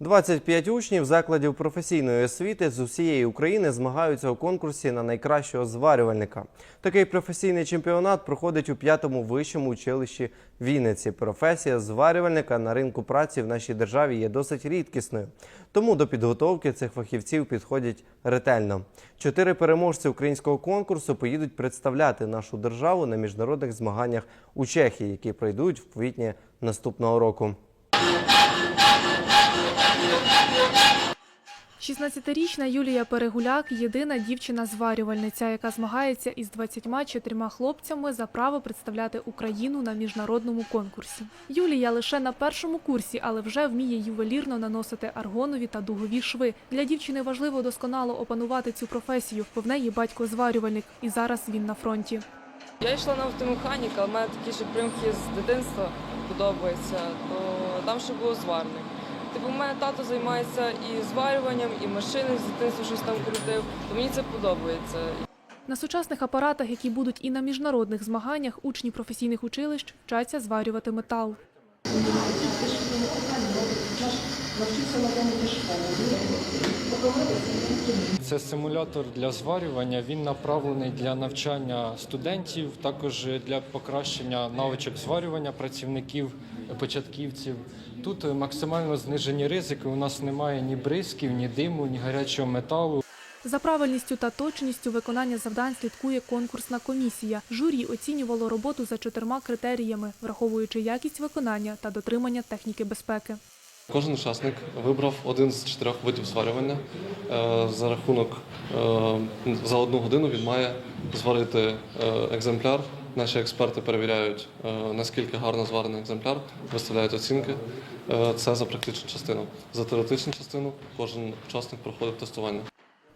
25 учнів закладів професійної освіти з усієї України змагаються у конкурсі на найкращого зварювальника. Такий професійний чемпіонат проходить у п'ятому вищому училищі Вінниці. Професія зварювальника на ринку праці в нашій державі є досить рідкісною. Тому до підготовки цих фахівців підходять ретельно. Чотири переможці українського конкурсу поїдуть представляти нашу державу на міжнародних змаганнях у Чехії, які пройдуть в квітні наступного року. 16-річна Юлія Перегуляк – єдина дівчина-зварювальниця, яка змагається із 24 хлопцями за право представляти Україну на міжнародному конкурсі. Юлія лише на першому курсі, але вже вміє ювелірно наносити аргонові та дугові шви. Для дівчини важливо досконало опанувати цю професію, бо в неї батько зварювальник, і зараз він на фронті. Я йшла на автомеханіка, в мене такі ж примхи з дитинства подобаються, то там ще було зварник. Типу, в мене тато займається і зварюванням, і машини з дитинства щось там крутив, то мені це подобається. На сучасних апаратах, які будуть і на міжнародних змаганнях, учні професійних училищ вчаться зварювати метал. Це симулятор для зварювання. Він направлений для навчання студентів, також для покращення навичок зварювання працівників, початківців. Тут максимально знижені ризики. У нас немає ні бризків, ні диму, ні гарячого металу. За правильністю та точністю виконання завдань слідкує конкурсна комісія. Журі оцінювало роботу за чотирма критеріями, враховуючи якість виконання та дотримання техніки безпеки. Кожен учасник вибрав один з чотирьох видів зварювання. Е, За рахунок е, за одну годину він має зварити е, екземпляр. Наші експерти перевіряють, наскільки гарно зварений екземпляр, виставляють оцінки. Це за практичну частину. За теоретичну частину кожен учасник проходить тестування.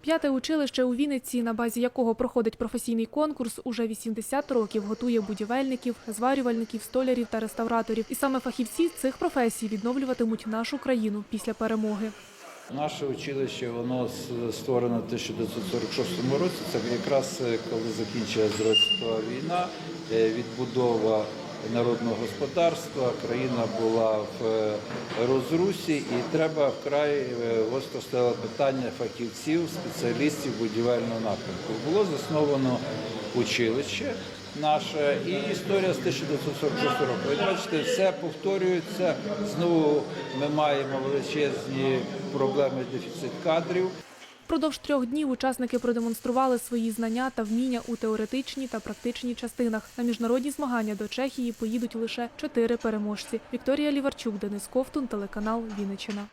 П'яте училище у Вінниці, на базі якого проходить професійний конкурс, уже 80 років готує будівельників, зварювальників, столярів та реставраторів. І саме фахівці цих професій відновлюватимуть нашу країну після перемоги. Наше училище воно створено в 1946 році. Це якраз е, коли закінчилась Друга світова війна, е, відбудова народного господарства, країна була в е, розрусі, і треба вкрай е, гостро стояло питання фахівців, спеціалістів будівельного напрямку. Було засновано училище наше і історія з 1946 року. Ви бачите, все повторюється. Знову ми маємо величезні проблеми дефіцит кадрів. Впродовж трьох днів учасники продемонстрували свої знання та вміння у теоретичній та практичній частинах. На міжнародні змагання до Чехії поїдуть лише чотири переможці. Вікторія Ліварчук, Денис Ковтун, телеканал Вінниччина.